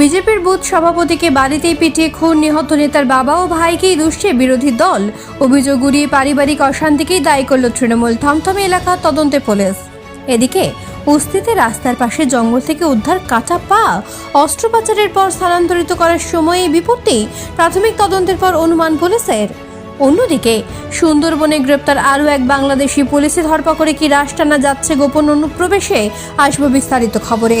বিজেপির বুথ সভাপতিকে বাড়িতেই পিটিয়ে খুন নিহত নেতার বাবা ও ভাইকেই দুষছে বিরোধী দল। অভিযোগ উড়িয়ে পারিবারিক অশান্তিকেই দায়ী করল তৃণমূল থমথমে এলাকা তদন্তে পুলিশ। এদিকে, উস্তিতে রাস্তার পাশে জঙ্গল থেকে উদ্ধার কাঁচা পা অস্ত্র পাচারের পর স্থানান্তরিত করার সময় এই বিপত্তি প্রাথমিক তদন্তের পর অনুমান পুলিশের। অন্যদিকে, সুন্দরবনে গ্রেপ্তার আরও এক বাংলাদেশি পুলিশে ধরপাকড়ে কি রাশ টানা যাচ্ছে গোপন অনুপ্রবেশে, আসব বিস্তারিত খবরে।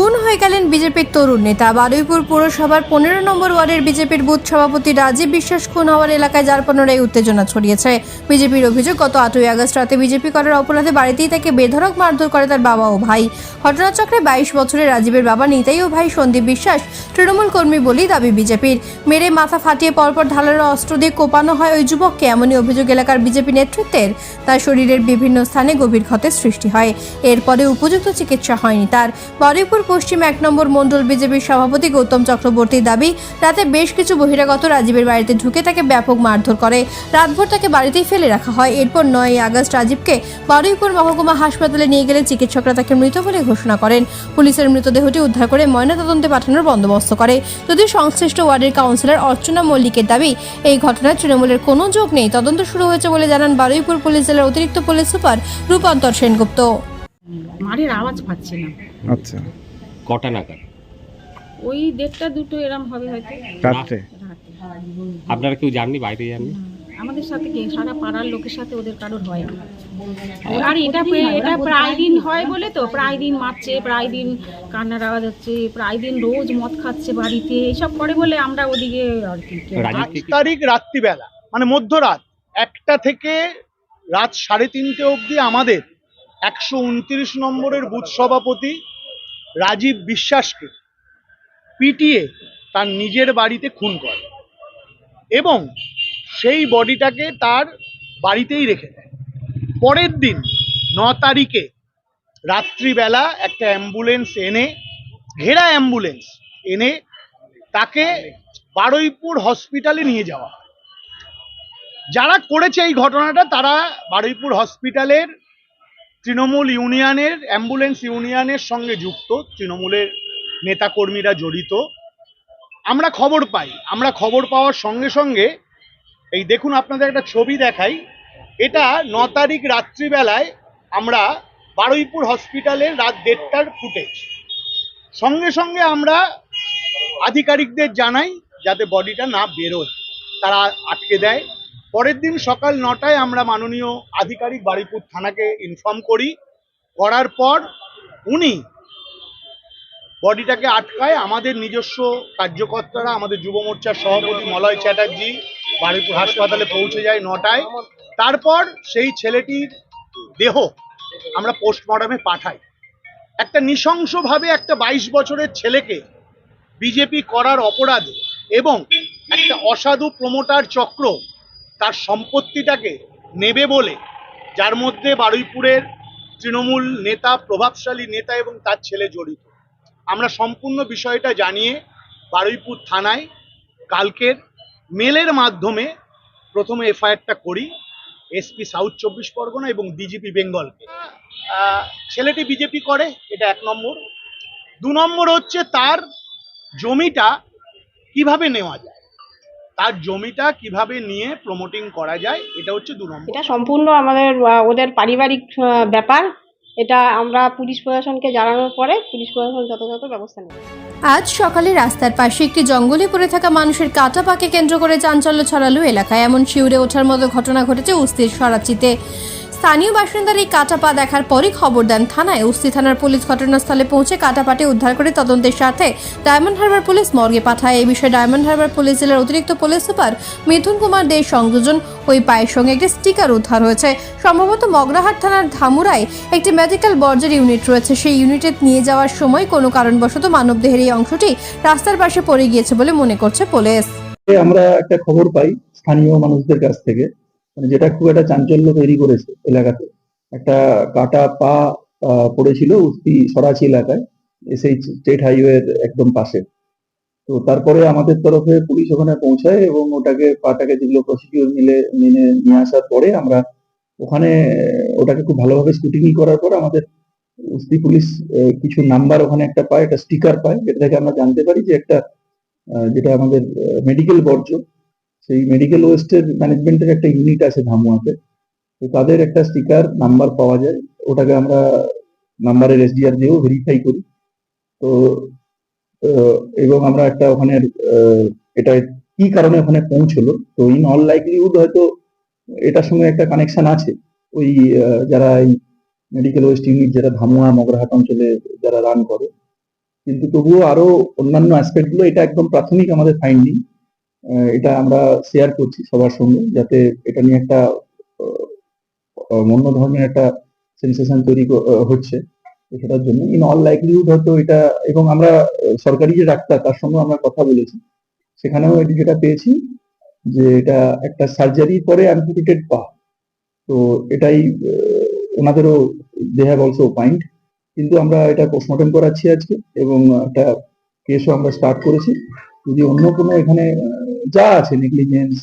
খুন হয়ে গেলেন বিজেপির তরুণ নেতা। বারুইপুর পৌরসভার পনেরো নম্বর ওয়ার্ডের বিজেপির বুথ সভাপতি রাজীব বিশ্বাস খুন হওয়ার এলাকায় যার পুনরায় উত্তেজনা ছড়িয়েছে। বিজেপির অভিযোগ, গত আটই আগস্ট রাতে বিজেপি করার অপরাধে বাড়িতেই তাকে বেধড়ক মারধর করে তার বাবা ও ভাই। ঘটনাচক্রে বাইশ বছরের রাজীবের বাবা নিতাই ও ভাই সন্দীপ বিশ্বাস তৃণমূল কর্মী বলেই দাবি বিজেপির। মেরে মাথা ফাটিয়ে পরপর ঢালার অস্ত্র দিয়ে কোপানো হয় ওই যুবককে, এমনই অভিযোগ এলাকার বিজেপি নেতৃত্বের। তার শরীরের বিভিন্ন স্থানে গভীর ক্ষতের সৃষ্টি হয়। এরপরে উপযুক্ত চিকিৎসা হয়নি তার। বারুইপুর পশ্চিম এক নম্বর মণ্ডল বিজেপির সভাপতি গৌতম চক্রবর্তীর দাবি রাতে বেশ কিছু বহিরাগত রাজীবের বাড়িতে ঢুকে তাকে ব্যাপক মারধর করে। রাতভর তাকে বাড়িতেই ফেলে রাখা হয়। এরপর নয় আগস্ট রাজীবকে বারুইপুর মহকুমা হাসপাতালে নিয়ে গেলে চিকিৎসকরা তাকে মৃত বলে ঘোষণা করেন। পুলিশের মৃতদেহটি উদ্ধার করে ময়নাতদন্তে পাঠানোর বন্দোবস্ত করে। যদিও সংশ্লিষ্ট ওয়ার্ডের কাউন্সিলর অর্চনা মল্লিকের দাবি এই ঘটনায় তৃণমূলের কোনো যোগ নেই। তদন্ত শুরু হয়েছে বলে জানান বারুইপুর পুলিশ জেলার অতিরিক্ত পুলিশ সুপার রূপান্তর সেনগুপ্ত। মারের আওয়াজ পাচ্ছি না। আচ্ছা। কটা নাগাদ? ওই দেড়টা দুটো এরম হবে হয়তো। রাত্রে? রাতে আপনারা কেউ যাননি বাইরে যাননি? আমাদের সাথে কে সারা পাড়ার লোকের সাথে ওদের কারোর হয় না। আর এটা এটা প্রায় দিন হয় বলে তো প্রায় দিন মারছে প্রায় দিন কান্নার আওয়াজ হচ্ছে প্রায় দিন রোজ মদ খাচ্ছে বাড়িতে এসব করে বলে আমরা ওদিকে আর কি কেউ- তারিখ রাত্রিবেলা মানে মধ্যরাত একটা থেকে রাত সাড়ে তিনটে অবধি আমাদের একশো উনত্রিশ নম্বরের বুথ সভাপতি রাজীব বিশ্বাসকে পিটিয়ে তার নিজের বাড়িতে খুন করে এবং সেই বডিটাকে তার বাড়িতেই রেখে দেয়। পরের দিন ন তারিখে রাত্রিবেলা একটা অ্যাম্বুলেন্স এনে, ঘেরা অ্যাম্বুলেন্স এনে তাকে বারুইপুর হসপিটালে নিয়ে যাওয়া যারা করেছে এই ঘটনাটা তারা বারুইপুর হসপিটালের তৃণমূল ইউনিয়নের, অ্যাম্বুলেন্স ইউনিয়নের সঙ্গে যুক্ত তৃণমূলের নেতাকর্মীরা জড়িত। আমরা খবর পাই, আমরা খবর পাওয়ার সঙ্গে সঙ্গে, এই দেখুন আপনাদের একটা ছবি দেখাই, এটা ন তারিখ রাত্রিবেলায় আমরা বারুইপুর হসপিটালের রাত দেড়টার ফুটেজ। সঙ্গে সঙ্গে আমরা আধিকারিকদের জানাই যাতে বডিটা না বেরোয়, তারা আটকে দেয়। পরের দিন সকাল নটায় আমরা মাননীয় আধিকারিক বারুইপুর থানাকে ইনফর্ম করি। করার পর উনি বডিটাকে আটকায়। আমাদের নিজস্ব কার্যকর্তারা, আমাদের যুব মোর্চার সভাপতি মলয় চ্যাটার্জি বারুইপুর হাসপাতালে পৌঁছে যায় নটায়। তারপর সেই ছেলেটির দেহ আমরা পোস্টমর্টমে পাঠাই। একটা নৃশংসভাবে একটা বাইশ বছরের ছেলেকে বিজেপি করার অপরাধে এবং একটা অসাধু প্রমোটার চক্র তার সম্পত্তিটাকে নেবে বলে, যার মধ্যে বারুইপুরের তৃণমূল নেতা, প্রভাবশালী নেতা এবং তার ছেলে জড়িত। আমরা সম্পূর্ণ বিষয়টা জানিয়ে বারুইপুর থানায় কালকের মেলের মাধ্যমে প্রথমে এফআইআরটা করি, এসপি সাউথ চব্বিশ পরগনা এবং ডিজিপি বেঙ্গলকে। ছেলেটি বিজেপি করে, এটা এক নম্বর। দু নম্বর হচ্ছে তার জমিটা কীভাবে নেওয়া যায়? তার জমিটা কীভাবে নিয়ে প্রমোটিং করা যায় এটা হচ্ছে দু নম্বর। এটা সম্পূর্ণ আমাদের ওদের পারিবারিক ব্যাপার। এটা আমরা পুলিশ প্রশাসনকে জানানোর পরে পুলিশ প্রশাসন যথাযথ ব্যবস্থা নেবে। আজ সকালে রাস্তার পাশে একটি জঙ্গলে পড়ে থাকা মানুষের কাটা পাকে কেন্দ্র করে চাঞ্চল্য ছড়ালো এলাকায়। এমন শিউরে ওঠার মতো ঘটনা ঘটেছে উস্তির সরাচিতে। স্থানীয় বাসিন্দার এই কাটা পা দেখার পরই খবর দেন থানায়। উস্তি থানার পুলিশ ঘটনাস্থলে পৌঁছে কাটা পাটি উদ্ধার করে তদন্তের সাথে ডায়মন্ড হারবার পুলিশ মর্গে পাঠায়। এই বিষয়ে ডায়মন্ড হারবার পুলিশ জেলার অতিরিক্ত পুলিশ সুপার মিথুন কুমার দে সংযোজন ওই পায়ের সঙ্গে একটি স্টিকার উদ্ধার হয়েছে। সম্ভবত মগরাহাট থানার ধামুরায় একটি মেডিকেল বর্জের ইউনিট রয়েছে। সেই ইউনিটে নিয়ে যাওয়ার সময় কোনো কারণবশত মানবদেহের এই অংশটি রাস্তার পাশে পড়ে গিয়েছে বলে মনে করছে পুলিশ। আমরা একটা খবর পাই স্থানীয় মানুষদের কাছ থেকে। মানে যেটা খুব একটা চাঞ্চল্য তৈরি করেছে এলাকাতে। একটা কাটা পা পড়েছিল উস্তি সরাচি এলাকায় এসএই স্টেট হাইওয়ের একদম পাশে। তো তারপরে আমাদের তরফে পুলিশ ওখানে পৌঁছায় এবং ওটাকে, পাটাকে যেগুলো প্রসিকিউর মিলে, মেনে নিয়ে আসার পরে আমরা ওখানে, ওটাকে খুব ভালোভাবে স্কুটিনি করার পর আমাদের উস্তি পুলিশ কিছু নাম্বার ওখানে একটা পায়, একটা স্টিকার পায়, যেটা থেকে আমরা জানতে পারি যে একটা যেটা আমাদের মেডিকেল বর্জ্য। সেই মেডিকেল ওয়েস্টের ম্যানেজমেন্টের একটা ইউনিট আছে ধামুয়াতে। তো তাদের একটা স্টিকার নাম্বার পাওয়া যায়। ওটাকে আমরা নাম্বারের এসডিআর দিয়েও ভেরিফাই করি। তো এবং আমরা একটা ওখানে এটা কি কারণে ওখানে পৌঁছলো? তো ইন অল লাইকলিহুড হয়তো এটার সঙ্গে একটা কানেকশন আছে। ওই যারা এই মেডিকেল ওয়েস্ট ইউনিট যারা ধামুয়া, মগরাহাট অঞ্চলে যারা রান করে। কিন্তু তবুও আরও অন্যান্য অ্যাসপেক্টগুলো, এটা একদম প্রাথমিক আমাদের ফাইন্ডিং এটা আমরা শেয়ার করছি সবার সঙ্গে যাতে এটা নিয়ে একটা অন্য ধরনের একটা সেন্সেশন তৈরি হচ্ছে। সেটার জন্য ইন অল লাইকলিহুড হয়তো এটা, এবং আমরা সরকারি যে ডাক্তার, তার সঙ্গে আমরা কথা বলেছি। সেখানেও এটি যেটা পেয়েছি যে এটা একটা সার্জারির পরে অ্যাম্পুটেড পা। তো এটাই ওনাদেরও দে হ্যাভ অলসো পয়েন্ট কিন্তু আমরা এটা পোস্টমর্টম করাচ্ছি আজকে, এবং একটা কেসও আমরা স্টার্ট করেছি। যদি অন্য কোনো এখানে যা আছে নেগলিজেন্স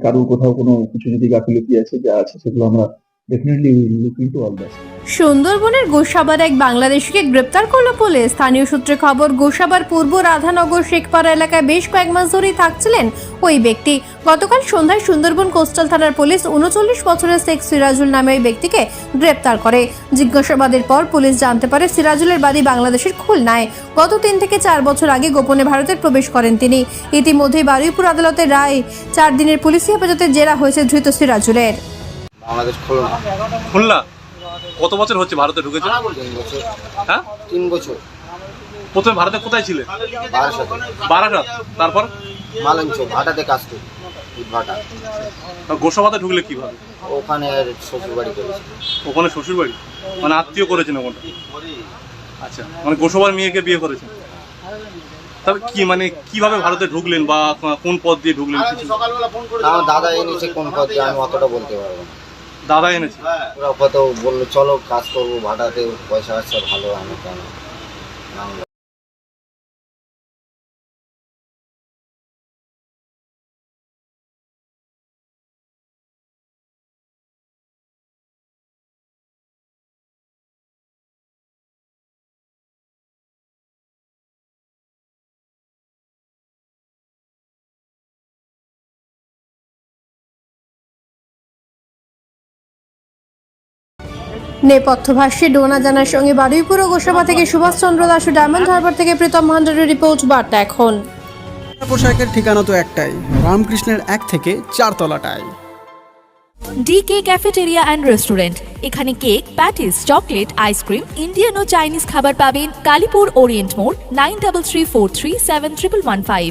কারোর কোথাও কোনো কিছু যদি গাফিলতি আছে যা আছে সেগুলো আমরা definitely looking to all that সুন্দরবনের গোসাবার এক বাংলাদেশিকে গ্রেপ্তার করল পুলিশ। স্থানীয় সূত্রে খবর, গোসাবার পূর্ব রাধানগর শেখপাড়া এলাকায় বেশ কয়েক মাস ধরেই থাকছিলেন ওই ব্যক্তি। গতকাল সন্ধ্যায় সুন্দরবন কোস্টাল থানার পুলিশ উনচল্লিশ বছরের শেখ সিরাজুল নামে ওই ব্যক্তিকে গ্রেপ্তার করে। জিজ্ঞাসাবাদের পর পুলিশ জানতে পারে, সিরাজুলের বাড়ি বাংলাদেশের খুলনায়। গত তিন থেকে চার বছর আগে গোপনে ভারতের প্রবেশ করেন তিনি। ইতিমধ্যেই বারুইপুর আদালতের রায়। চার দিনের পুলিশি হেফাজতের জেরা হয়েছে ধৃত সিরাজুলের। বাংলাদেশ খুলনা খুলনা? কত বছর হচ্ছে ভারতে ঢুকেছে? হ্যাঁ? তিন বছর। প্রথমে ভারতে কোথায় ছিলেন বারাসাতে। তারপর? মালঞ্চ ভাটাতে কাজ করি ভাটা। গোসাবাতে ঢুকলে কীভাবে? ওখানে শ্বশুর বাড়ি করেছি। ওখানে শ্বশুর বাড়ি মানে আত্মীয় করেছেন ওখানে? আচ্ছা মানে গোসাবার মেয়েকে বিয়ে করেছেন? তবে কি মানে কীভাবে ভারতে ঢুকলেন বা কোন পথ দিয়ে ঢুকলেন? দাদা এনেছে কোন দিয়ে আমি অতটা বলতে পারব না। দাদা এনেছে। ওরা কত বলল চলো কাজ করব ভাটাতে পয়সা আসছে ভালো আমি কেন? আমি নেপথ্য ভাষ্যে ডোনা জানার সঙ্গে বারুইপুর ও গোসাবা থেকে সুভাষচন্দ্র দাস ও ডায়মন্ড হারবার থেকে প্রীতম ভান্ডারের রিপোর্ট বার্তা এখন। পোশাকের ঠিকানা তো একটাই রামকৃষ্ণের এক থেকে চারতলাটায় ডিকে ক্যাফেটেরিয়া অ্যান্ড রেস্টুরেন্ট এখানে cake patties chocolate ice cream Indian ও চাইনিজ খাবার পাবেন কালীপুর ওরিয়েন্ট মোড় nine double three four three seven triple one five.